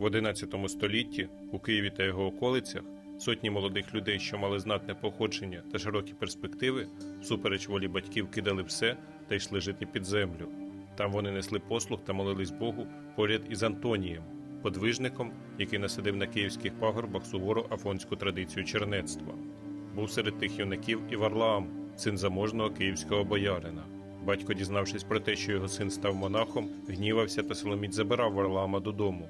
В XI столітті у Києві та його околицях сотні молодих людей, що мали знатне походження та широкі перспективи, всупереч волі батьків кидали все та йшли жити під землю. Там вони несли послуг та молились Богу поряд із Антонієм, подвижником, який насадив на київських пагорбах суворо афонську традицію чернецтва. Був серед тих юнаків і Варлаам, син заможного київського боярина. Батько, дізнавшись про те, що його син став монахом, гнівався та силоміць забирав Варлаама додому.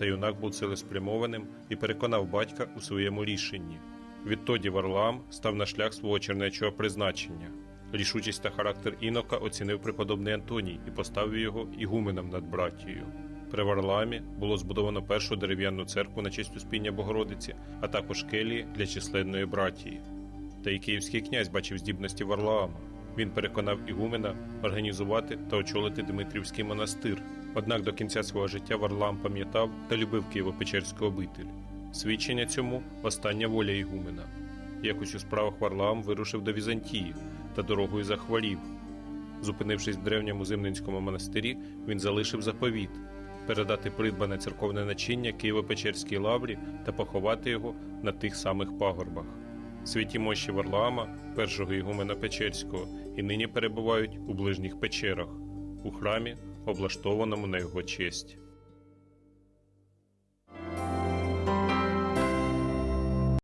Та юнак був цілеспрямованим і переконав батька у своєму рішенні. Відтоді Варлаам став на шлях свого чернечого призначення. Рішучість та характер інока оцінив преподобний Антоній і поставив його ігуменом над братією. При Варлаамі було збудовано першу дерев'яну церкву на честь Успіння Богородиці, а також келії для численної братії. Та й київський князь бачив здібності Варлаама. Він переконав Ігумена організувати та очолити Дмитрівський монастир. Однак до кінця свого життя Варлаам пам'ятав та любив Києво-Печерську обитель. Свідчення цьому остання воля Ігумена. Якось у справах Варлаам вирушив до Візантії та дорогою захворів. Зупинившись в древньому Зимненському монастирі, він залишив заповіт передати придбане церковне начиння Києво-Печерській лаврі та поховати його на тих самих пагорбах. Святі мощі Варлаама, першого ігумена Печерського, і нині перебувають у ближніх печерах, у храмі, облаштованому на його честь.